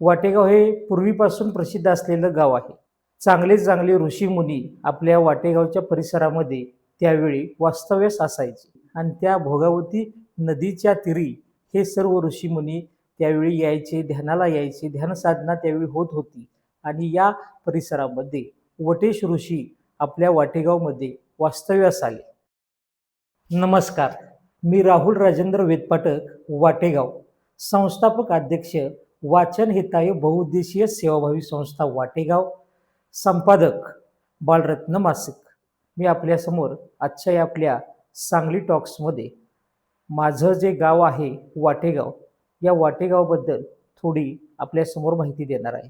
वाटेगाव हे पूर्वीपासून प्रसिद्ध असलेलं गाव आहे. चांगले चांगले ऋषीमुनी आपल्या वाटेगावच्या परिसरामध्ये त्यावेळी वास्तव्यास असायचे. आणि त्या भोगावती नदीच्या तीरी हे सर्व ऋषीमुनी त्यावेळी यायचे ध्यानाला यायचे ध्यानसाधना त्यावेळी होत होती. आणि या परिसरामध्ये वटेश ऋषी आपल्या वाटेगावमध्ये वास्तव्यास आले. नमस्कार. मी राहुल राजेंद्र वेदपाटक वाटेगाव. संस्थापक अध्यक्ष वाचन हिताय बहुउद्देशीय सेवाभावी संस्था वाटेगाव. संपादक बालरत्न मासिक. मी आपल्यासमोर आजच्या या आपल्या सांगली टॉक्समध्ये माझं जे गाव आहे वाटेगाव या वाटेगावबद्दल थोडी आपल्यासमोर माहिती देणार आहे.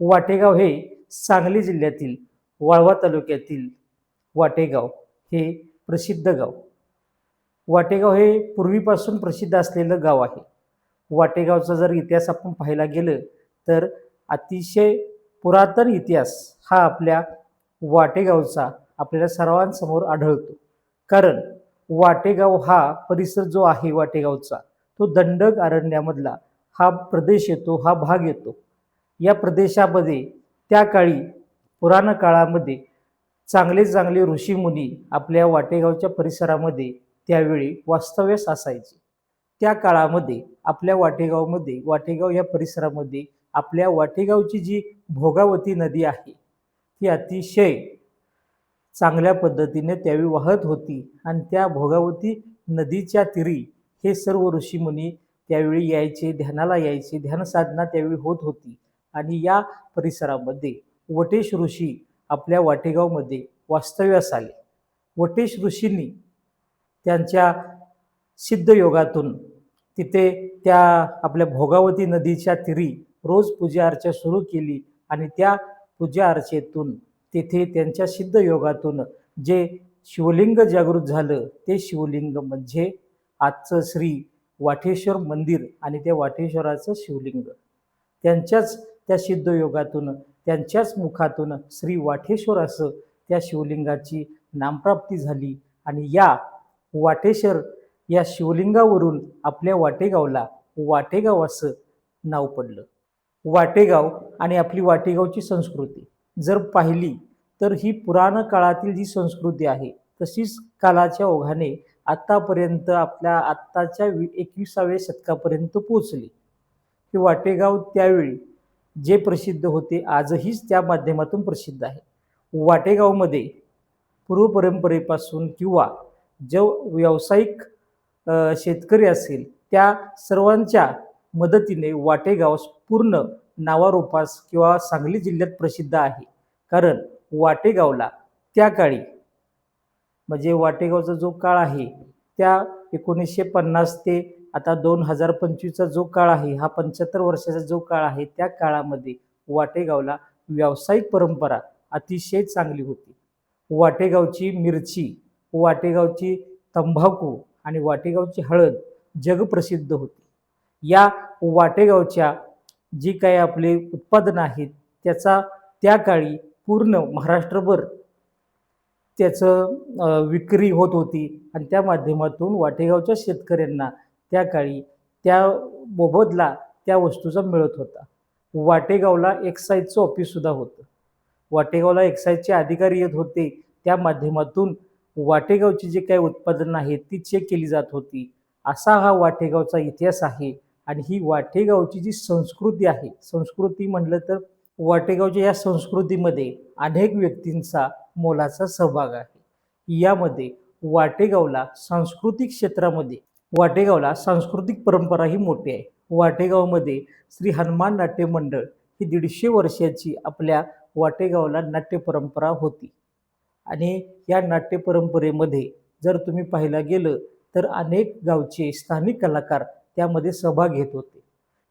वाटेगाव हे सांगली जिल्ह्यातील वाळवा तालुक्यातील वाटेगाव हे प्रसिद्ध गाव. वाटेगाव हे पूर्वीपासून प्रसिद्ध असलेलं गाव आहे. वाटेगावचा जर इतिहास आपण पाहायला गेलं तर अतिशय पुरातन इतिहास हा आपल्या वाटेगावचा आपल्याला सर्वांसमोर आढळतो. कारण वाटेगाव हा परिसर जो आहे वाटेगावचा तो दंडक अरण्यामधला हा प्रदेश येतो हा भाग येतो. या प्रदेशामध्ये त्या काळी पुराण काळामध्ये चांगले चांगले ऋषीमुनी आपल्या वाटेगावच्या परिसरामध्ये त्यावेळी वास्तव्यास असायचे. त्या काळामध्ये आपल्या वाटेगावमध्ये वाटेगाव या परिसरामध्ये आपल्या वाटेगावची जी भोगावती नदी आहे ती अतिशय चांगल्या पद्धतीने त्यावेळी वाहत होती. आणि त्या भोगावती नदीच्या तीरी हे सर्व ऋषीमुनी त्यावेळी यायचे ध्यानाला यायचे ध्यानसाधना त्यावेळी होत होती. आणि या परिसरामध्ये वटेश ऋषी आपल्या वाटेगावमध्ये वास्तव्यास आले. वटेश ऋषींनी त्यांच्या सिद्धयोगातून तिथे त्या आपल्या भोगावती नदीच्या तिरी रोज पूजा अर्चा सुरू केली आणि त्या पूजा अर्चेतून तेथे त्यांच्या सिद्धयोगातून जे शिवलिंग जागृत झालं ते शिवलिंग म्हणजे आजचं श्री वाटेश्वर मंदिर आणि त्या वाटेश्वराचं शिवलिंग. त्यांच्याच त्या सिद्धयोगातून त्यांच्याच मुखातून श्री वाटेश्वर असं त्या शिवलिंगाची नामप्राप्ती झाली आणि या वाटेश्वर या शिवलिंगावरून आपल्या वाटेगावला वाटेगाव असं नाव पडलं. वाटेगाव आणि आपली वाटेगावची संस्कृती जर पाहिली तर ही पुराण काळातील जी संस्कृती आहे तशीच कालाच्या ओघाने आत्तापर्यंत आपल्या आत्ताच्या वि एकविसाव्या शतकापर्यंत पोचली हे वाटेगाव त्यावेळी जे प्रसिद्ध होते आजहीच त्या माध्यमातून प्रसिद्ध आहे. वाटेगावमध्ये पूर्वपरंपरेपासून किंवा जो व्यावसायिक शेतकरी असेल त्या सर्वांच्या मदतीने वाटेगावस पूर्ण नावारूपास किंवा सांगली जिल्ह्यात प्रसिद्ध आहे. कारण वाटेगावला त्या काळी म्हणजे वाटेगावचा जो काळ आहे त्या एकोणीसशे पन्नास ते आता दोन हजार पंचवीसचा जो काळ आहे हा पंच्याहत्तर वर्षाचा जो काळ आहे त्या काळामध्ये वाटेगावला व्यावसायिक परंपरा अतिशय चांगली होती. वाटेगावची मिरची वाटेगावची तंबाखू आणि वाटेगावची हळद जगप्रसिद्ध होती. या वाटेगावच्या जी काही आपले उत्पादनं आहेत त्याचा त्या काळी पूर्ण महाराष्ट्रभर त्याचं विक्री होत होती आणि त्या माध्यमातून वाटेगावच्या शेतकऱ्यांना त्या काळी त्या मोबदला त्या वस्तूचा मिळत होता. वाटेगावला एक्साईजचं ऑफिससुद्धा होतं. वाटेगावला एक्साईजचे अधिकारी येत होते. त्या माध्यमातून वाटेगावची जे काही उत्पादनं आहेत ती चेक केली जात होती. असा हा वाटेगावचा इतिहास आहे आणि ही वाटेगावची जी संस्कृती आहे संस्कृती म्हटलं तर वाटेगावच्या या संस्कृतीमध्ये अनेक व्यक्तींचा मोलाचा सहभाग आहे. यामध्ये वाटेगावला सांस्कृतिक क्षेत्रामध्ये वाटेगावला सांस्कृतिक परंपरा ही मोठी आहे. वाटेगावमध्ये श्री हनुमान नाट्य मंडळ ही दीडशे वर्षाची आपल्या वाटेगावला नाट्य परंपरा होती. आणि या नाट्य परंपरेमध्ये जर तुम्ही पाहायला गेलं तर अनेक गावचे स्थानिक कलाकार त्यामध्ये सहभाग घेत होते.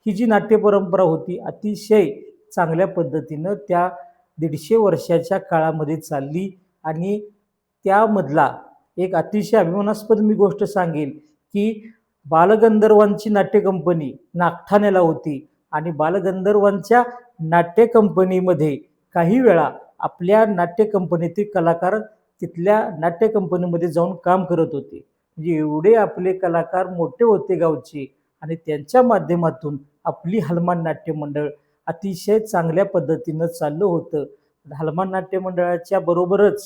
ही जी नाट्य परंपरा होती अतिशय चांगल्या पद्धतीनं त्या दीडशे वर्षाच्या काळामध्ये चालली आणि त्यामधला एक अतिशय अभिमानास्पद मी गोष्ट सांगेल की बालगंधर्वांची नाट्य कंपनी नागठाण्याला होती आणि बालगंधर्वांच्या नाट्य कंपनीमध्ये काही वेळा आपल्या नाट्य कंपनीतील कलाकार तिथल्या नाट्य कंपनीमध्ये जाऊन काम करत होते. म्हणजे एवढे आपले कलाकार मोठे होते गावचे आणि त्यांच्या माध्यमातून आपली हलमान नाट्य मंडळ अतिशय चांगल्या पद्धतीनं चाललं होतं. हलमान नाट्य मंडळाच्या बरोबरच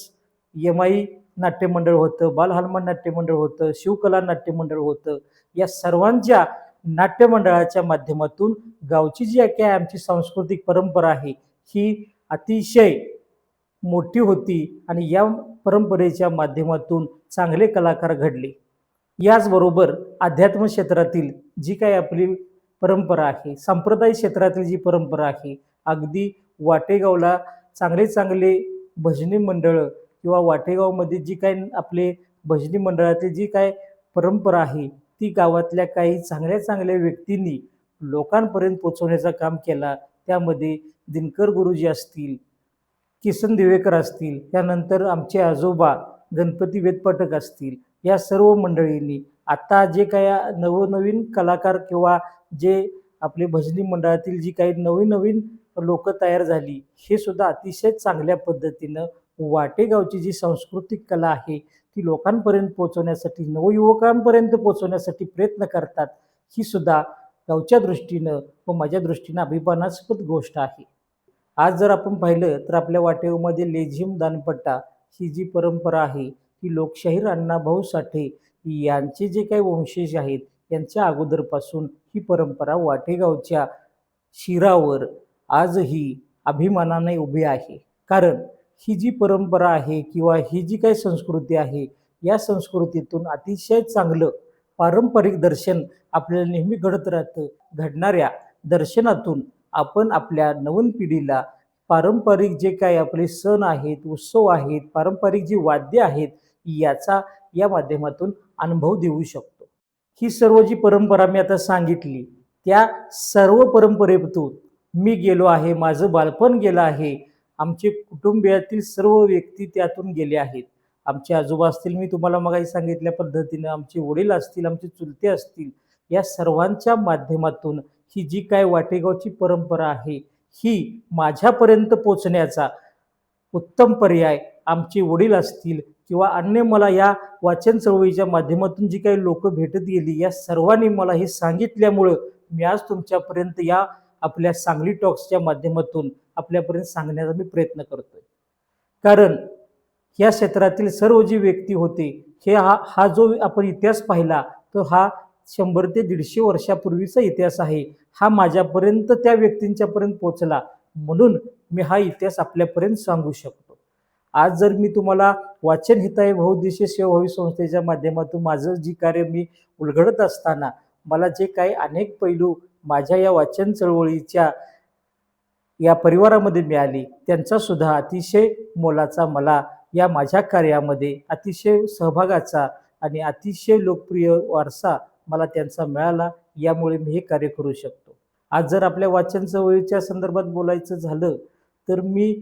एम आय नाट्यमंडळ होतं बाल हनुमान नाट्यमंडळ होतं शिवकला नाट्यमंडळ होतं. या सर्वांच्या नाट्यमंडळाच्या माध्यमातून गावची जी काय आमची सांस्कृतिक परंपरा आहे ही अतिशय मोठी होती आणि या परंपरेच्या माध्यमातून चांगले कलाकार घडले. याचबरोबर अध्यात्म क्षेत्रातील जी काही आपली परंपरा आहे संप्रदाय क्षेत्रातील जी परंपरा आहे अगदी वाटेगावला चांगले चांगले भजनी मंडळं किंवा वाटेगावमध्ये जी काय आपले भजनी मंडळातील जी काय परंपरा आहे ती गावातल्या काही चांगल्या चांगल्या व्यक्तींनी लोकांपर्यंत पोचवण्याचं काम केला. त्यामध्ये दिनकर गुरुजी असतील किसन दिवेकर असतील त्यानंतर आमचे आजोबा गणपती वेदपाठक असतील या सर्व मंडळींनी आत्ता जे काय नवनवीन कलाकार किंवा जे आपले भजनी मंडळातील जी काही नवीन नवीन लोक तयार झाली हे सुद्धा अतिशय चांगल्या पद्धतीनं वाटेगावची जी सांस्कृतिक कला आहे ती लोकांपर्यंत पोहोचवण्यासाठी नवयुवकांपर्यंत पोहोचवण्यासाठी प्रयत्न करतात ही सुद्धा गावच्या दृष्टीनं व माझ्या दृष्टीनं अभिमानास्पद गोष्ट आहे. आज जर आपण पाहिलं तर आपल्या वाटेवमध्ये लेझिम दानपट्टा ही जी परंपरा आहे ती लोकशाहीर अण्णाभाऊ साठे यांचे जे काही वंशज आहेत यांच्या अगोदरपासून ही परंपरा वाटेगावच्या शिरावर आजही अभिमानाने उभी आहे. कारण ही जी परंपरा आहे किंवा ही जी काही संस्कृती आहे या संस्कृतीतून अतिशय चांगलं पारंपरिक दर्शन आपल्याला नेहमी घडत राहतं. घडणाऱ्या दर्शनातून आपण आपल्या नवीन पिढीला पारंपरिक जे काही आपले सण आहेत उत्सव आहेत पारंपरिक जी वाद्य आहेत याचा या माध्यमातून अनुभव देऊ शकतो. ही सर्व जी परंपरा मी आता सांगितली त्या सर्व परंपरेतून मी गेलो आहे माझं बालपण गेलं आहे आमचे कुटुंबियातील सर्व व्यक्ती त्यातून गेले आहेत. आमचे आजोबा असतील मी तुम्हाला मगाही सांगितल्या पद्धतीनं आमचे वडील असतील आमचे चुलते असतील या सर्वांच्या माध्यमातून ही जी काय वाटेगावची परंपरा आहे ही माझ्यापर्यंत पोचण्याचा उत्तम पर्याय आमचे वडील असतील किंवा अन्य मला या वाचन चळवळीच्या माध्यमातून जी काही लोक भेटत गेली या सर्वांनी मला हे सांगितल्यामुळं मी आज तुमच्यापर्यंत या आपल्या सांगली टॉक्सच्या माध्यमातून आपल्यापर्यंत सांगण्याचा मी प्रयत्न करतोय. कारण या क्षेत्रातील सर्व जी व्यक्ती होते हे हा हा जो आपण इतिहास पाहिला तर हा शंभर ते दीडशे वर्षापूर्वीचा इतिहास आहे. हा माझ्यापर्यंत त्या व्यक्तींच्यापर्यंत पोचला म्हणून मी हा इतिहास आपल्यापर्यंत सांगू शकतो. आज जर मी तुम्हाला वाचन हिताय बहुउद्देशीय सेवाभावी संस्थेच्या माध्यमातून माझं जी कार्य मी उलगडत असताना मला जे काही अनेक पैलू माझ्या या वाचन चळवळीच्या या परिवारामध्ये मिळाली त्यांचा सुद्धा अतिशय मोलाचा मला या माझ्या कार्यामध्ये अतिशय सहभागाचा आणि अतिशय लोकप्रिय वारसा मला त्यांचा मिळाला यामुळे मी हे कार्य करू शकतो. आज जर आपल्या वाचन चळवळीच्या संदर्भात बोलायचं झालं तर मी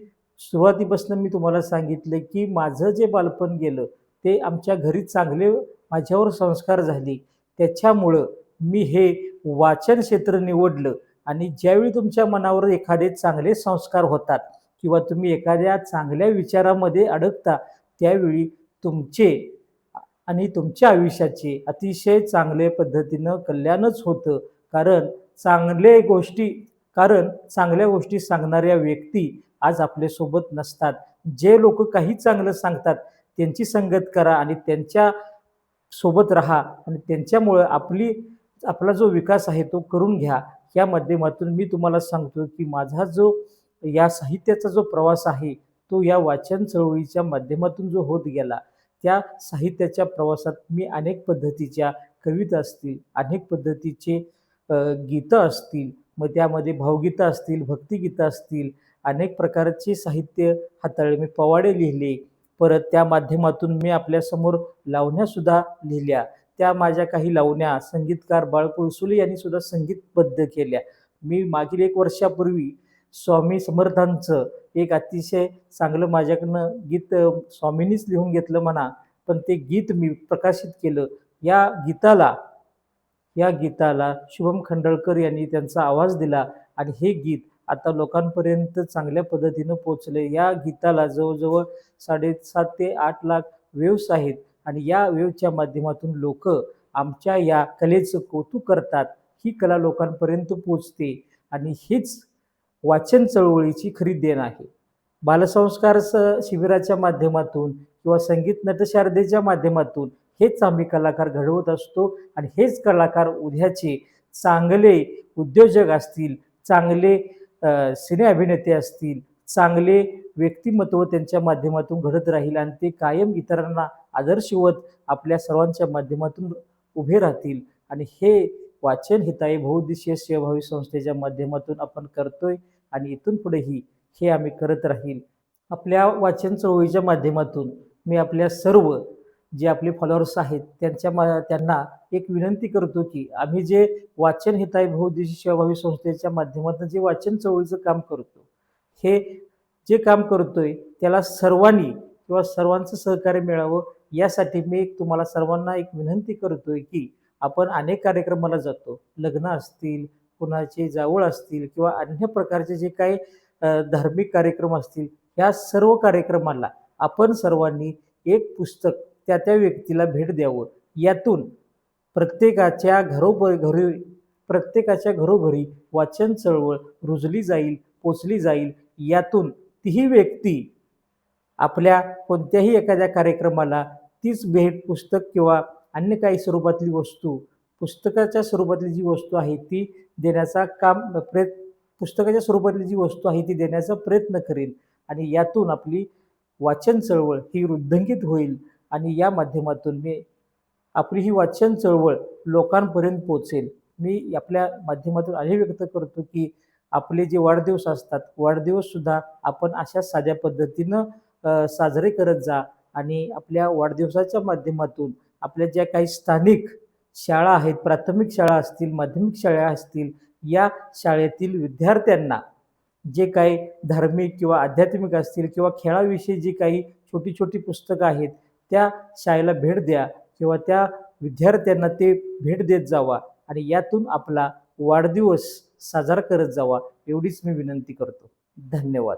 सुरुवातीपासून मी तुम्हाला सांगितलं की माझं जे बालपण गेलं ते आमच्या घरी चांगले माझ्यावर संस्कार झाले. त्याच्यामुळं मी हे वाचन क्षेत्र निवडलं आणि ज्यावेळी तुमच्या मनावर एखादे चांगले संस्कार होतात किंवा तुम्ही एखाद्या चांगल्या विचारामध्ये अडकता त्यावेळी तुमचे आणि तुमच्या आयुष्याचे अतिशय चांगल्या पद्धतीनं कल्याणच होतं. कारण चांगले गोष्टी कारण चांगल्या गोष्टी सांगणाऱ्या व्यक्ती आज आपल्यासोबत नसतात. जे लोक काही चांगलं सांगतात त्यांची संगत करा आणि त्यांच्यासोबत राहा आणि त्यांच्यामुळं आपली आपला जो विकास आहे तो करून घ्या. या माध्यमातून मी तुम्हाला सांगतो की माझा जो या साहित्याचा जो प्रवास आहे तो या वाचन चळवळीच्या माध्यमातून जो होत गेला. त्या साहित्याच्या प्रवासात मी अनेक पद्धतीच्या कविता असतील अनेक पद्धतीचे गीतं असतील मग त्यामध्ये भावगीतं असतील भक्तिगीतं असतील अनेक प्रकारचे साहित्य हाताळले मी पवाडे लिहिले. परत त्या माध्यमातून मी आपल्यासमोर लावण्यासुद्धा लिहिल्या. त्या माझ्या काही लावण्या संगीतकार बाळकुळसुले यांनी सुद्धा संगीतबद्ध केल्या. मी मागील एक वर्षापूर्वी स्वामी समर्थांचं एक अतिशय चांगलं माझ्याकडनं गीत स्वामींनीच लिहून घेतलं म्हणा पण ते गीत मी प्रकाशित केलं. या गीताला या गीताला शुभम खंडळकर यांनी त्यांचा आवाज दिला आणि हे गीत आता लोकांपर्यंत चांगल्या पद्धतीनं पोचले या गीताला जवळजवळ साडेसात ते आठ लाख वेव्स आहेत आणि या वेव्हच्या माध्यमातून लोक आमच्या या कलेचं कौतुक करतात. ही कला लोकांपर्यंत पोचते आणि हीच वाचन चळवळीची खरी देण आहे. बालसंस्कार स- शिबिराच्या माध्यमातून किंवा संगीत नटशारदेच्या माध्यमातून हेच आम्ही कलाकार घडवत असतो आणि हेच कलाकार उद्याचे चांगले उद्योजक असतील चांगले सिने अभिनेते असतील चांगले व्यक्तिमत्व त्यांच्या माध्यमातून घडत राहील आणि ते कायम इतरांना आदर्शवत आपल्या सर्वांच्या माध्यमातून उभे राहतील. आणि हे वाचन हिताई बहुउद्देशीय सेवाभावी संस्थेच्या माध्यमातून आपण करतोय. आणि इथून पुढेही हे आम्ही करत राहील. आपल्या वाचन चळवळीच्या माध्यमातून मी आपल्या सर्व जे आपले फॉलोअर्स आहेत त्यांच्या मा त्यांना एक विनंती करतो की आम्ही जे वाचन हिताय बहुउद्देशीय सेवाभावी संस्थेच्या माध्यमातून जे वाचन चळवळीचं काम करतो हे जे काम करतोय त्याला सर्वांनी किंवा सर्वांचं सहकार्य मिळावं यासाठी मी एक तुम्हाला सर्वांना एक विनंती करतोय की आपण अनेक कार्यक्रमाला जातो. लग्न असतील कुणाचे जावळ असतील किंवा अन्य प्रकारचे जे काही धार्मिक कार्यक्रम असतील या सर्व कार्यक्रमाला आपण सर्वांनी एक पुस्तक त्या त्या व्यक्तीला भेट द्यावं. यातून प्रत्येकाच्या घरोब घरी प्रत्येकाच्या घरोघरी वाचन चळवळ रुजली जाईल पोचली जाईल. यातून तीही व्यक्ती आपल्या कोणत्याही एखाद्या कार्यक्रमाला तीच भेट पुस्तक किंवा अन्य काही स्वरूपातली वस्तू पुस्तकाच्या स्वरूपातली जी वस्तू आहे ती देण्याचा काम प्रयत् पुस्तकाच्या स्वरूपातली जी वस्तू आहे ती देण्याचा प्रयत्न करेल. आणि यातून आपली वाचन चळवळ ही वृद्धंगित होईल आणि या माध्यमातून मी आपली ही वाचन चळवळ लोकांपर्यंत पोचेल मी आपल्या माध्यमातून असे व्यक्त करतो की आपले जे वाढदिवस असतात वाढदिवससुद्धा आपण अशा साध्या पद्धतीनं साजरे करत जा आणि आपल्या वाढदिवसाच्या माध्यमातून आपल्या ज्या काही स्थानिक शाळा आहेत प्राथमिक शाळा असतील माध्यमिक शाळा असतील या शाळेतील विद्यार्थ्यांना जे काही धार्मिक किंवा आध्यात्मिक असतील किंवा खेळाविषयी जी काही छोटी छोटी पुस्तकं आहेत त्या शाळेला भेट द्या किंवा त्या विद्यार्थ्यांना ते भेट देत जावा आणि यातून आपला वाढदिवस साजरा करत जावा एवढीच मी विनंती करतो. धन्यवाद.